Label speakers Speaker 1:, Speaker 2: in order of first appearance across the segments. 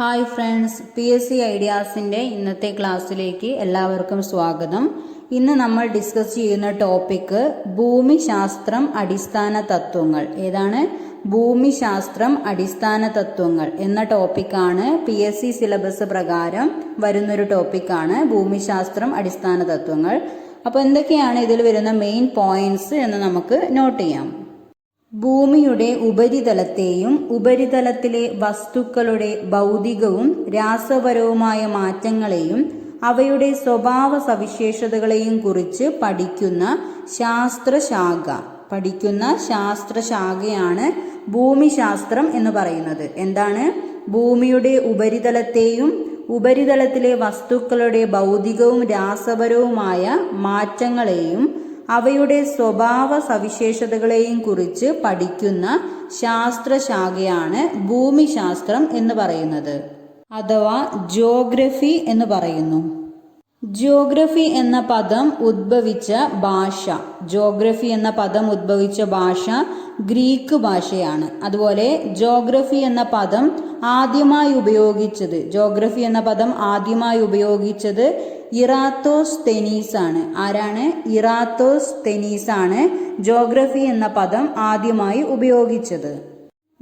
Speaker 1: Hi friends P S C ഐഡിയാസിന്റെ ഇന്നത്തെ ക്ലാസ്സിലേക്ക് എല്ലാവർക്കും സ്വാഗതം. ഇന്ന് നമ്മൾ ഡിസ്കസ് ചെയ്യുന്ന ടോപ്പിക്ക് ഭൂമിശാസ്ത്രം അടിസ്ഥാന തത്വങ്ങൾ. ഏതാണ്? ഭൂമിശാസ്ത്രം അടിസ്ഥാന തത്വങ്ങൾ എന്ന ടോപ്പിക്കാണ് പി എസ് സി സിലബസ് പ്രകാരം വരുന്നൊരു ടോപ്പിക്കാണ് ഭൂമിശാസ്ത്രം അടിസ്ഥാന തത്വങ്ങൾ. അപ്പോൾ എന്തൊക്കെയാണ് ഇതിൽ വരുന്ന മെയിൻ പോയിന്റ്സ് എന്ന് നമുക്ക് നോട്ട് ചെയ്യാം. ഭൂമിയുടെ ഉപരിതലത്തെയും ഉപരിതലത്തിലെ വസ്തുക്കളുടെ ഭൗതികവും രാസപരവുമായ മാറ്റങ്ങളെയും അവയുടെ സ്വഭാവ സവിശേഷതകളെയും കുറിച്ച് പഠിക്കുന്ന ശാസ്ത്രശാഖ. പഠിക്കുന്ന ശാസ്ത്രശാഖയാണ് ഭൂമിശാസ്ത്രം എന്ന് പറയുന്നത്. എന്താണ്? ഭൂമിയുടെ ഉപരിതലത്തെയും ഉപരിതലത്തിലെ വസ്തുക്കളുടെ ഭൗതികവും രാസപരവുമായ മാറ്റങ്ങളെയും അവയുടെ സ്വഭാവ സവിശേഷതകളെയും കുറിച്ച് പഠിക്കുന്ന ശാസ്ത്രശാഖയാണ് ഭൂമിശാസ്ത്രം എന്ന് പറയുന്നത്. അഥവാ ജോഗ്രഫി എന്ന് പറയുന്നു. ജിയോഗ്രഫി എന്ന പദം ഉദ്ഭവിച്ച ഭാഷ. ജോഗ്രഫി എന്ന പദം ഉദ്ഭവിച്ച ഭാഷ ഗ്രീക്ക് ഭാഷയാണ്. അതുപോലെ ജോഗ്രഫി എന്ന പദം ആദ്യമായി ഉപയോഗിച്ചത് ജോഗ്രഫി എന്ന പദം ആദ്യമായി ഉപയോഗിച്ചത് ഇറാത്തോസ് തെനീസ് ആണ്. ആരാണ്? ഇറാത്തോസ് തെനീസ് ആണ് ജോഗ്രഫി എന്ന പദം ആദ്യമായി ഉപയോഗിച്ചത്.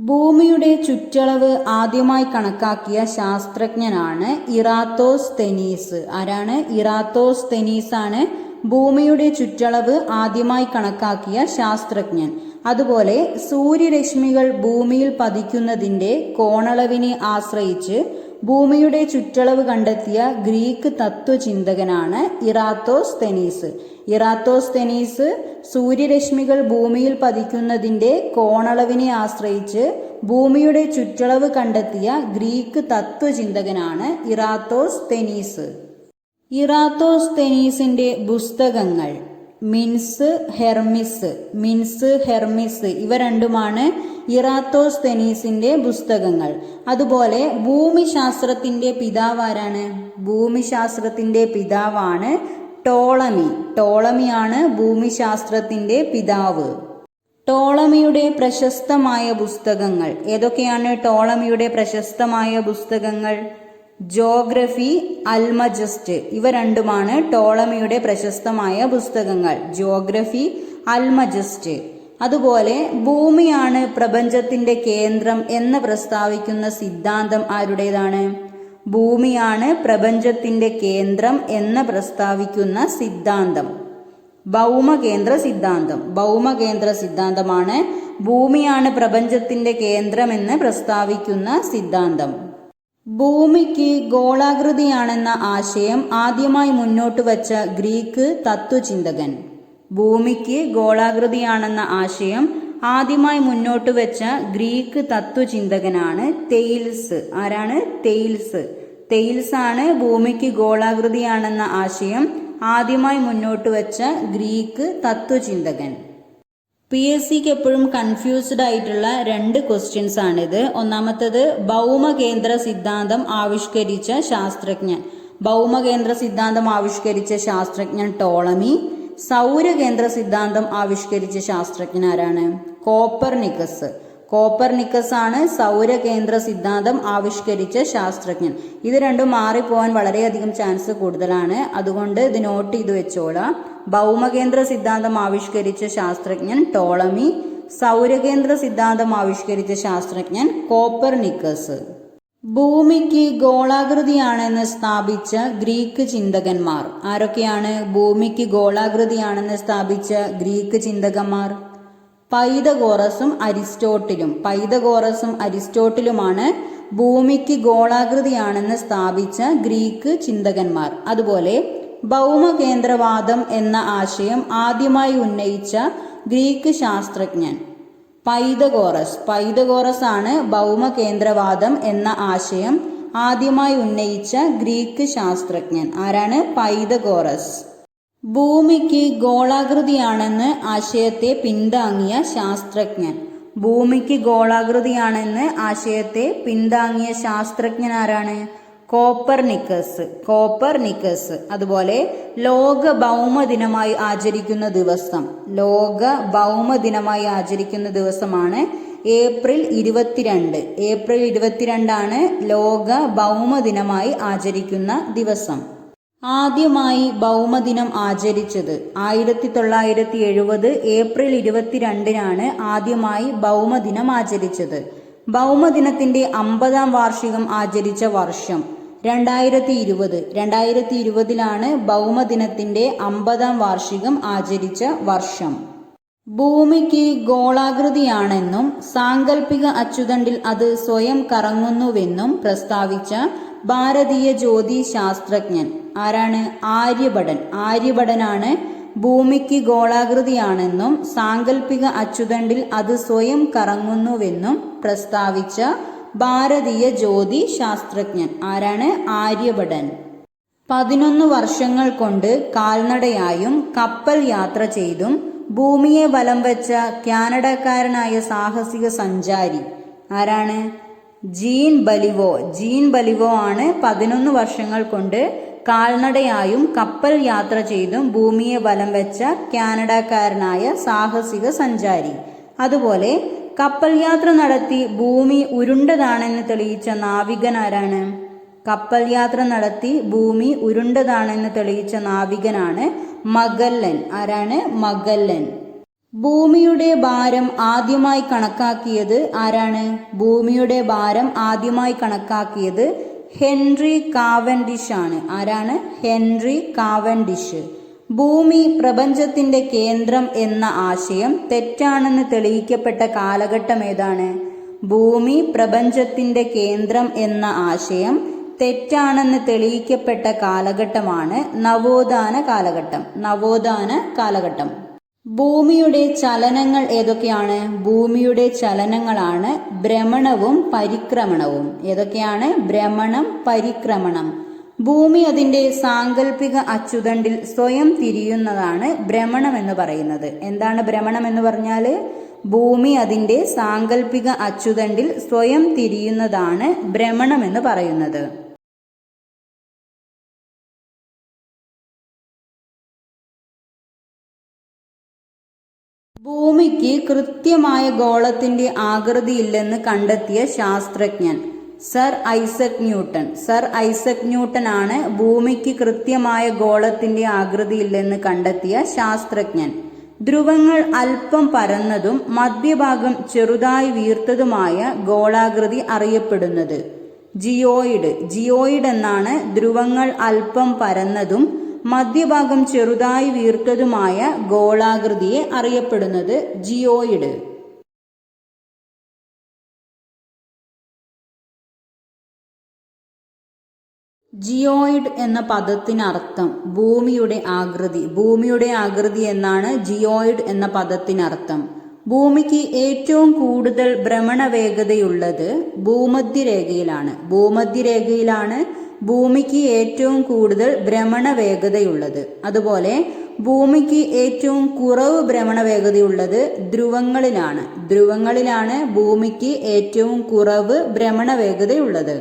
Speaker 1: ഭൂമിയുടെ ചുറ്റളവ് ആദ്യമായി കണക്കാക്കിയ ശാസ്ത്രജ്ഞനാണ് ഇറാത്തോസ് തെനീസ്. ആരാണ്? ഇറാത്തോസ് തെനീസ് ആണ് ഭൂമിയുടെ ചുറ്റളവ് ആദ്യമായി കണക്കാക്കിയ ശാസ്ത്രജ്ഞൻ. അതുപോലെ സൂര്യരശ്മികൾ ഭൂമിയിൽ പതിക്കുന്നതിന്റെ കോണളവിനെ ആശ്രയിച്ച് ഭൂമിയുടെ ചുറ്റളവ് കണ്ടെത്തിയ ഗ്രീക്ക് തത്വചിന്തകനാണ് ഇറാത്തോസ് തെനീസ്. ഇറാത്തോസ് തെനീസ് സൂര്യരശ്മികൾ ഭൂമിയിൽ പതിക്കുന്നതിന്റെ കോണളവിനെ ആശ്രയിച്ച് ഭൂമിയുടെ ചുറ്റളവ് കണ്ടെത്തിയ ഗ്രീക്ക് തത്വചിന്തകനാണ് ഇറാത്തോസ് തെനീസ് ഇറാത്തോസ് തെനീസിന്റെ പുസ്തകങ്ങൾ മിൻസ് ഹെർമിസ്. Mince Hermes. ഇവ രണ്ടുമാണ് ഇറാത്തോസ് തെനീസിന്റെ പുസ്തകങ്ങൾ. അതുപോലെ ഭൂമിശാസ്ത്രത്തിന്റെ പിതാവ് ആരാണ്? ഭൂമിശാസ്ത്രത്തിന്റെ പിതാവാണ് ടോളമി. ടോളമിയാണ് ഭൂമിശാസ്ത്രത്തിന്റെ പിതാവ്. ടോളമിയുടെ പ്രശസ്തമായ പുസ്തകങ്ങൾ. ഏതൊക്കെയാണ് ടോളമിയുടെ പ്രശസ്തമായ പുസ്തകങ്ങൾ? ജോഗ്രഫി അൽമജസ്റ്റ് ഇവ രണ്ടുമാണ് ടോളമിയുടെ പ്രശസ്തമായ പുസ്തകങ്ങൾ. Geography Almagest. അതുപോലെ ഭൂമിയാണ് പ്രപഞ്ചത്തിന്റെ കേന്ദ്രം എന്ന് പ്രസ്താവിക്കുന്ന സിദ്ധാന്തം ആരുടേതാണ്? ഭൂമിയാണ് പ്രപഞ്ചത്തിന്റെ കേന്ദ്രം എന്ന് പ്രസ്താവിക്കുന്ന സിദ്ധാന്തം. ഭൗമകേന്ദ്ര സിദ്ധാന്തം. ഭൗമകേന്ദ്ര സിദ്ധാന്തമാണ് ഭൂമിയാണ് പ്രപഞ്ചത്തിന്റെ കേന്ദ്രം എന്ന് പ്രസ്താവിക്കുന്ന സിദ്ധാന്തം. ഭൂമിക്ക് ഗോളാകൃതിയാണെന്ന ആശയം ആദ്യമായി മുന്നോട്ട് വച്ച ഗ്രീക്ക് തത്വചിന്തകൻ ഭൂമിക്ക് ഗോളാകൃതിയാണെന്ന ആശയം ആദ്യമായി മുന്നോട്ട് വെച്ച ഗ്രീക്ക് തത്വചിന്തകനാണ് തെയിൽസ്. ആരാണ്? തെയിൽസ്. തെയിൽസ് ആണ് ഭൂമിക്ക് ഗോളാകൃതിയാണെന്ന ആശയം ആദ്യമായി മുന്നോട്ട് വെച്ച ഗ്രീക്ക് തത്വചിന്തകൻ പി എസ് സിക്ക് എപ്പോഴും കൺഫ്യൂസ്ഡ് ആയിട്ടുള്ള രണ്ട് ക്വസ്റ്റ്യൻസ് ആണിത്. ഒന്നാമത്തത് ഭൗമകേന്ദ്ര സിദ്ധാന്തം ആവിഷ്കരിച്ച ശാസ്ത്രജ്ഞൻ. ഭൗമകേന്ദ്ര സിദ്ധാന്തം ആവിഷ്കരിച്ച ശാസ്ത്രജ്ഞൻ ടോളമി. സൗരകേന്ദ്ര സിദ്ധാന്തം ആവിഷ്കരിച്ച ശാസ്ത്രജ്ഞൻ ആരാണ്? കോപ്പർനിക്കസ്. കോപ്പർനിക്കസ് ആണ് സൗരകേന്ദ്ര സിദ്ധാന്തം ആവിഷ്കരിച്ച ശാസ്ത്രജ്ഞൻ. ഇത് രണ്ടും മാറിപ്പോവാൻ വളരെയധികം ചാൻസ് കൂടുതലാണ്. അതുകൊണ്ട് ഇത് നോട്ട് ചെയ്ത് വെച്ചോളാം. ഭൗമകേന്ദ്ര സിദ്ധാന്തം ആവിഷ്കരിച്ച ശാസ്ത്രജ്ഞൻ ടോളമി സൗരകേന്ദ്ര സിദ്ധാന്തം ആവിഷ്കരിച്ച ശാസ്ത്രജ്ഞൻ കോപ്പർനിക്കസ്. ഭൂമിക്ക് ഗോളാകൃതിയാണെന്ന് സ്ഥാപിച്ച ഗ്രീക്ക് ചിന്തകന്മാർ. ആരൊക്കെയാണ് ഭൂമിക്ക് ഗോളാകൃതിയാണെന്ന് സ്ഥാപിച്ച ഗ്രീക്ക് ചിന്തകന്മാർ? പൈതഗോറസും അരിസ്റ്റോട്ടിലും. പൈതഗോറസും അരിസ്റ്റോട്ടിലുമാണ് ഭൂമിക്ക് ഗോളാകൃതിയാണെന്ന് സ്ഥാപിച്ച ഗ്രീക്ക് ചിന്തകന്മാർ. അതുപോലെ ഭൗമകേന്ദ്രവാദം എന്ന ആശയം ആദ്യമായി ഉന്നയിച്ച ഗ്രീക്ക് ശാസ്ത്രജ്ഞൻ പൈതഗോറസ്. പൈതഗോറസ് ആണ് ഭൗമകേന്ദ്രവാദം എന്ന ആശയം ആദ്യമായി ഉന്നയിച്ച ഗ്രീക്ക് ശാസ്ത്രജ്ഞൻ. ആരാണ്? പൈതഗോറസ്. ഭൂമിക്ക് ഗോളാകൃതിയാണെന്ന് ആശയത്തെ പിന്താങ്ങിയ ശാസ്ത്രജ്ഞൻ. ഭൂമിക്ക് ഗോളാകൃതിയാണെന്ന് ആശയത്തെ പിന്താങ്ങിയ ശാസ്ത്രജ്ഞൻ ആരാണ്? കോപ്പർനിക്കസ് കോപ്പർനിക്കസ് അതുപോലെ ലോക ഭൗമ ദിനമായി ആചരിക്കുന്ന ദിവസം. ലോക ഭൗമ ദിനമായി ആചരിക്കുന്ന ദിവസമാണ് ഏപ്രിൽ ഇരുപത്തിരണ്ട്. ഏപ്രിൽ ഇരുപത്തിരണ്ടാണ് ലോക ഭൗമദിനമായി ആചരിക്കുന്ന ദിവസം. ആദ്യമായി ഭൗമദിനം ആചരിച്ചത് ആയിരത്തി തൊള്ളായിരത്തി എഴുപത് ഏപ്രിൽ ഇരുപത്തിരണ്ടിനാണ് ആദ്യമായി ഭൗമദിനം ആചരിച്ചത്. ഭൗമദിനത്തിന്റെ അമ്പതാം വാർഷികം ആചരിച്ച വർഷം രണ്ടായിരത്തി ഇരുപത് രണ്ടായിരത്തി ഇരുപതിലാണ് ഭൗമദിനത്തിന്റെ അമ്പതാം വാർഷികം ആചരിച്ച വർഷം. ഭൂമിക്ക് ഗോളാകൃതിയാണെന്നും സാങ്കല്പിക അച്ചുതണ്ടിൽ അത് സ്വയം കറങ്ങുന്നുവെന്നും പ്രസ്താവിച്ച ഭാരതീയ ജ്യോതി ശാസ്ത്രജ്ഞൻ ആരാണ്? ആര്യഭടൻ. ആര്യഭടനാണ് ഭൂമിക്ക് ഗോളാകൃതിയാണെന്നും സാങ്കല്പിക അച്ചുതണ്ടിൽ അത് സ്വയം കറങ്ങുന്നുവെന്നും പ്രസ്താവിച്ച ഭാരതീയ ജ്യോതി ശാസ്ത്രജ്ഞൻ. ആരാണ്? ആര്യഭടൻ പതിനൊന്ന് വർഷങ്ങൾ കൊണ്ട് കാൽനടയായും കപ്പൽ യാത്ര ചെയ്തും ഭൂമിയെ വലം വെച്ച കാനഡക്കാരനായ സാഹസിക സഞ്ചാരി. ആരാണ്? ജീൻ ബലിവോ. ജീൻ ബലിവോ ആണ് പതിനൊന്ന് വർഷങ്ങൾ കൊണ്ട് കാൽനടയായും കപ്പൽ യാത്ര ചെയ്തും ഭൂമിയെ വലം വെച്ച കാനഡക്കാരനായ സാഹസിക സഞ്ചാരി. അതുപോലെ കപ്പൽ യാത്ര നടത്തി ഭൂമി ഉരുണ്ടതാണെന്ന് തെളിയിച്ച നാവികൻ ആരാണ്? കപ്പൽ യാത്ര നടത്തി ഭൂമി ഉരുണ്ടതാണെന്ന് തെളിയിച്ച നാവികനാണ് മഗല്ലൻ. ആരാണ്? മഗല്ലൻ. ഭൂമിയുടെ ഭാരം ആദ്യമായി കണക്കാക്കിയത് ആരാണ്? ഭൂമിയുടെ ഭാരം ആദ്യമായി കണക്കാക്കിയത് ഹെൻറി കാവൻഡിഷ് ആണ്. ആരാണ്? Henry Cavendish. ഭൂമി പ്രപഞ്ചത്തിന്റെ കേന്ദ്രം എന്ന ആശയം തെറ്റാണെന്ന് തെളിയിക്കപ്പെട്ട കാലഘട്ടം ഏതാണ്? ഭൂമി പ്രപഞ്ചത്തിന്റെ കേന്ദ്രം എന്ന ആശയം തെറ്റാണെന്ന് തെളിയിക്കപ്പെട്ട കാലഘട്ടമാണ് നവോത്ഥാന കാലഘട്ടം. നവോത്ഥാന കാലഘട്ടം. ഭൂമിയുടെ ചലനങ്ങൾ ഏതൊക്കെയാണ്? ഭൂമിയുടെ ചലനങ്ങളാണ് ഭ്രമണവും പരിക്രമണവും. ഏതൊക്കെയാണ്? ഭ്രമണം പരിക്രമണം. ഭൂമി അതിന്റെ സാങ്കല്പിക അച്ചുതണ്ടിൽ സ്വയം തിരിയുന്നതാണ് ഭ്രമണം എന്ന് പറയുന്നത്. എന്താണ് ഭ്രമണം എന്ന് പറഞ്ഞാൽ ഭൂമി അതിന്റെ സാങ്കല്പിക അച്ചുതണ്ടിൽ സ്വയം തിരിയുന്നതാണ് ഭ്രമണം എന്ന് പറയുന്നത്. ഭൂമിക്ക് കൃത്യമായ ഗോളത്തിന്റെ ആകൃതിയില്ലെന്ന് കണ്ടെത്തിയ ശാസ്ത്രജ്ഞൻ sir Isaac Newton. Sir Isaac Newton ആണ് ഭൂമിക്ക് കൃത്യമായ ഗോളത്തിന്റെ ആകൃതിയില്ലെന്ന് കണ്ടെത്തിയ ശാസ്ത്രജ്ഞൻ. ധ്രുവങ്ങൾ അല്പം പരന്നതും മധ്യഭാഗം ചെറുതായി വീർത്തതുമായ ഗോളാകൃതി അറിയപ്പെടുന്നത്. ജിയോയിഡ്. ജിയോയിഡ് എന്നാണ് ധ്രുവങ്ങൾ അല്പം പരന്നതും മധ്യഭാഗം ചെറുതായി വീർത്തതുമായ ഗോളാകൃതിയെ അറിയപ്പെടുന്നത് ജിയോയിഡ്. ജിയോയിഡ് എന്ന പദത്തിനർത്ഥം ഭൂമിയുടെ ആകൃതി. ഭൂമിയുടെ ആകൃതി എന്നാണ് ജിയോയിഡ് എന്ന പദത്തിനർത്ഥം. ഭൂമിക്ക് ഏറ്റവും കൂടുതൽ ഭ്രമണ വേഗതയുള്ളത് ഭൂമധ്യരേഖയിലാണ്. ഭൂമധ്യരേഖയിലാണ് ഭൂമിക്ക് ഏറ്റവും കൂടുതൽ ഭ്രമണ വേഗതയുള്ളത് അതുപോലെ ഭൂമിക്ക് ഏറ്റവും കുറവ് ഭ്രമണ വേഗതയുള്ളത് ധ്രുവങ്ങളിലാണ്. ധ്രുവങ്ങളിലാണ് ഭൂമിക്ക് ഏറ്റവും കുറവ് ഭ്രമണ വേഗതയുള്ളത്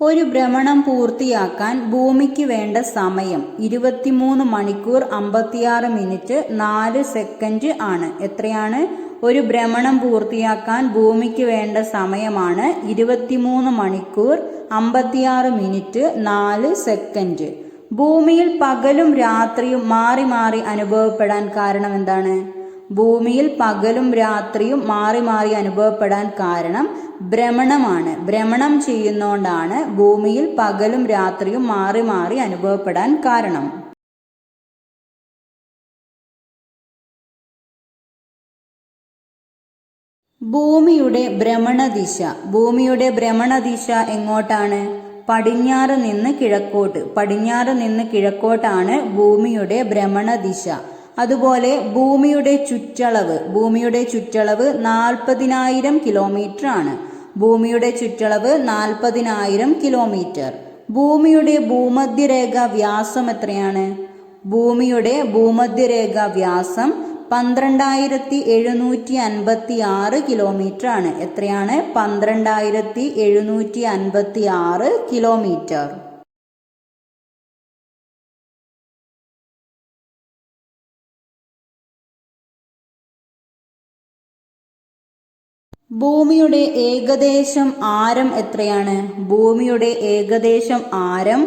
Speaker 1: ഒരു ഭ്രമണം പൂർത്തിയാക്കാൻ ഭൂമിക്ക് വേണ്ട സമയം ഇരുപത്തിമൂന്ന് മണിക്കൂർ അമ്പത്തിയാറ് മിനിറ്റ് നാല് സെക്കൻഡ് ആണ്. എത്രയാണ്? ഒരു ഭ്രമണം പൂർത്തിയാക്കാൻ ഭൂമിക്ക് വേണ്ട സമയമാണ് ഇരുപത്തിമൂന്ന് മണിക്കൂർ അമ്പത്തിയാറ് മിനിറ്റ് നാല് സെക്കൻഡ്. ഭൂമിയിൽ പകലും രാത്രിയും മാറി മാറി അനുഭവപ്പെടാൻ കാരണം എന്താണ്? ഭൂമിയിൽ പകലും രാത്രിയും മാറി മാറി അനുഭവപ്പെടാൻ കാരണം ഭ്രമണമാണ്. ഭ്രമണം ചെയ്യുന്നോണ്ടാണ് ഭൂമിയിൽ പകലും രാത്രിയും മാറി മാറി അനുഭവപ്പെടാൻ കാരണം. ഭൂമിയുടെ ഭ്രമണദിശ. ഭൂമിയുടെ ഭ്രമണദിശ എങ്ങോട്ടാണ്? പടിഞ്ഞാറ് നിന്ന് കിഴക്കോട്ട്. പടിഞ്ഞാറ് നിന്ന് കിഴക്കോട്ടാണ് ഭൂമിയുടെ ഭ്രമണദിശ. അതുപോലെ ഭൂമിയുടെ ചുറ്റളവ് ഭൂമിയുടെ ചുറ്റളവ് നാൽപ്പതിനായിരം കിലോമീറ്റർ ആണ്. ഭൂമിയുടെ ചുറ്റളവ് നാൽപ്പതിനായിരം കിലോമീറ്റർ ഭൂമിയുടെ ഭൂമധ്യരേഖ വ്യാസം എത്രയാണ്? ഭൂമിയുടെ ഭൂമധ്യരേഖ വ്യാസം പന്ത്രണ്ടായിരത്തി എഴുന്നൂറ്റി അൻപത്തി ആറ് കിലോമീറ്റർ ആണ്. എത്രയാണ്? പന്ത്രണ്ടായിരത്തി എഴുന്നൂറ്റി അൻപത്തി ആറ് കിലോമീറ്റർ ഭൂമിയുടെ ഏകദേശം ആരം എത്രയാണ്? ഭൂമിയുടെ ഏകദേശം ആരം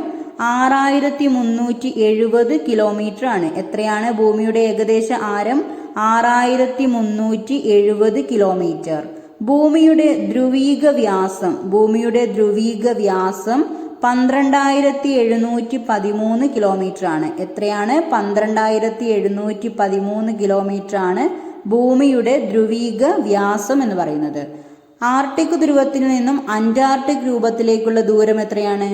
Speaker 1: ആറായിരത്തി മുന്നൂറ്റി എഴുപത് കിലോമീറ്റർ ആണ് എത്രയാണ് ഭൂമിയുടെ ഏകദേശ ആരം? ആറായിരത്തി മുന്നൂറ്റി എഴുപത് കിലോമീറ്റർ. ഭൂമിയുടെ ധ്രുവീക വ്യാസം ഭൂമിയുടെ ധ്രുവീക വ്യാസം പന്ത്രണ്ടായിരത്തി എഴുന്നൂറ്റി പതിമൂന്ന് കിലോമീറ്റർ ആണ് എത്രയാണ്? പന്ത്രണ്ടായിരത്തി എഴുന്നൂറ്റി പതിമൂന്ന് കിലോമീറ്റർ ആണ് ഭൂമിയുടെ ധ്രുവീക വ്യാസം എന്ന് പറയുന്നത്. ആർട്ടിക് ധ്രുവത്തിൽ നിന്നും അന്റാർട്ടിക് രൂപത്തിലേക്കുള്ള ദൂരം എത്രയാണ്?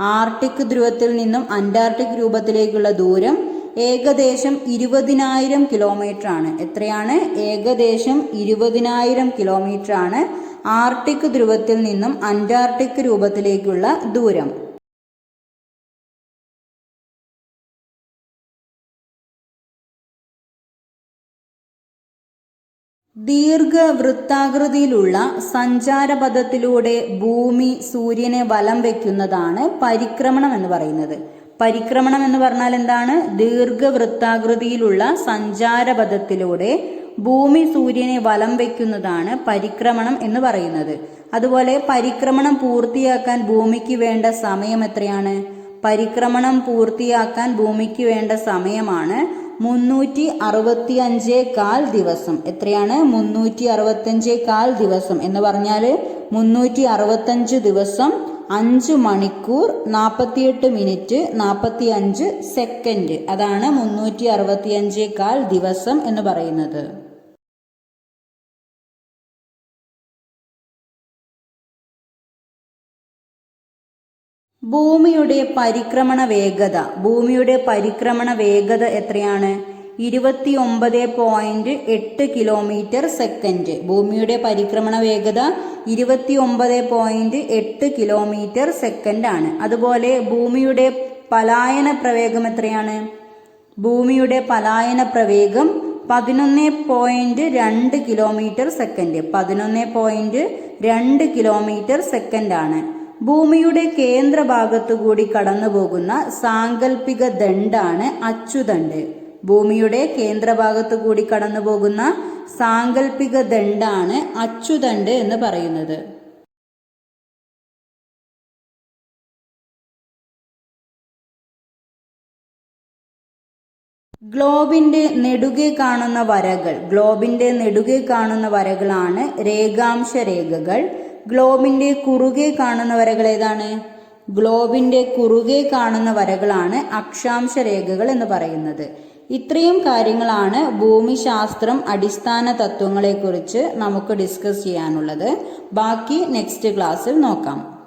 Speaker 1: ആർട്ടിക് ധ്രുവത്തിൽ നിന്നും അന്റാർട്ടിക് രൂപത്തിലേക്കുള്ള ദൂരം ഏകദേശം ഇരുപതിനായിരം കിലോമീറ്റർ ആണ് എത്രയാണ്? ഏകദേശം ഇരുപതിനായിരം കിലോമീറ്റർ ആണ് ആർട്ടിക് ധ്രുവത്തിൽ നിന്നും അന്റാർട്ടിക് രൂപത്തിലേക്കുള്ള ദൂരം. ദീർഘവൃത്താകൃതിയിലുള്ള സഞ്ചാരപഥത്തിലൂടെ ഭൂമി സൂര്യനെ വലം വയ്ക്കുന്നതാണ് പരിക്രമണം എന്ന് പറയുന്നത്. പരിക്രമണം എന്ന് പറഞ്ഞാൽ എന്താണ്? ദീർഘവൃത്താകൃതിയിലുള്ള സഞ്ചാരപഥത്തിലൂടെ ഭൂമി സൂര്യനെ വലം വയ്ക്കുന്നതാണ് പരിക്രമണം എന്ന് പറയുന്നത്. അതുപോലെ പരിക്രമണം പൂർത്തിയാക്കാൻ ഭൂമിക്ക് വേണ്ട സമയം എത്രയാണ്? പരിക്രമണം പൂർത്തിയാക്കാൻ ഭൂമിക്ക് വേണ്ട സമയമാണ് മുന്നൂറ്റി അറുപത്തി അഞ്ചേ കാൽ ദിവസം. എത്രയാണ്? മുന്നൂറ്റി അറുപത്തഞ്ചേ കാൽ ദിവസം. എന്ന് പറഞ്ഞാൽ മുന്നൂറ്റി അറുപത്തഞ്ച് ദിവസം അഞ്ച് മണിക്കൂർ നാൽപ്പത്തിയെട്ട് മിനിറ്റ് നാൽപ്പത്തി അഞ്ച് സെക്കൻഡ്. അതാണ് മുന്നൂറ്റി അറുപത്തി അഞ്ചേ കാൽ ദിവസം എന്ന് പറയുന്നത്. ഭൂമിയുടെ പരിക്രമണ വേഗത. ഭൂമിയുടെ പരിക്രമണ വേഗത എത്രയാണ്? ഇരുപത്തി ഒമ്പത് പോയിന്റ് എട്ട് കിലോമീറ്റർ സെക്കൻഡ്. ഭൂമിയുടെ പരിക്രമണ വേഗത ഇരുപത്തി ഒമ്പത് പോയിന്റ് എട്ട് കിലോമീറ്റർ സെക്കൻഡ് ആണ്. അതുപോലെ ഭൂമിയുടെ പലായന പ്രവേഗം എത്രയാണ്? ഭൂമിയുടെ പലായന പ്രവേഗം പതിനൊന്ന് പോയിന്റ് രണ്ട് കിലോമീറ്റർ സെക്കൻഡ്. പതിനൊന്ന് പോയിന്റ് രണ്ട് കിലോമീറ്റർ സെക്കൻഡ് ആണ്. ഭൂമിയുടെ കേന്ദ്രഭാഗത്തുകൂടി കടന്നുപോകുന്ന കടന്നു പോകുന്ന സാങ്കല്പിക ദണ്ഡാണ് അച്ചുതണ്ട് ഭൂമിയുടെ കേന്ദ്രഭാഗത്തുകൂടി കടന്നുപോകുന്ന കടന്നു പോകുന്ന സാങ്കല്പിക ദണ്ഡാണ് അച്ചുദണ്ട് എന്ന് പറയുന്നത്. ഗ്ലോബിന്റെ നെടുകെ കാണുന്ന വരകൾ ഗ്ലോബിന്റെ നെടുകെ കാണുന്ന വരകളാണ് രേഖാംശ രേഖകൾ ഗ്ലോബിന്റെ കുറുകെ കാണുന്ന വരകൾ ഏതാണ്? ഗ്ലോബിന്റെ കുറുകെ കാണുന്ന വരകളാണ് അക്ഷാംശ രേഖകൾ എന്ന് പറയുന്നത്. ഇത്രയും കാര്യങ്ങളാണ് ഭൂമിശാസ്ത്രം അടിസ്ഥാന തത്വങ്ങളെക്കുറിച്ച് നമുക്ക് ഡിസ്കസ് ചെയ്യാനുള്ളത്. ബാക്കി നെക്സ്റ്റ് ക്ലാസ്സിൽ നോക്കാം.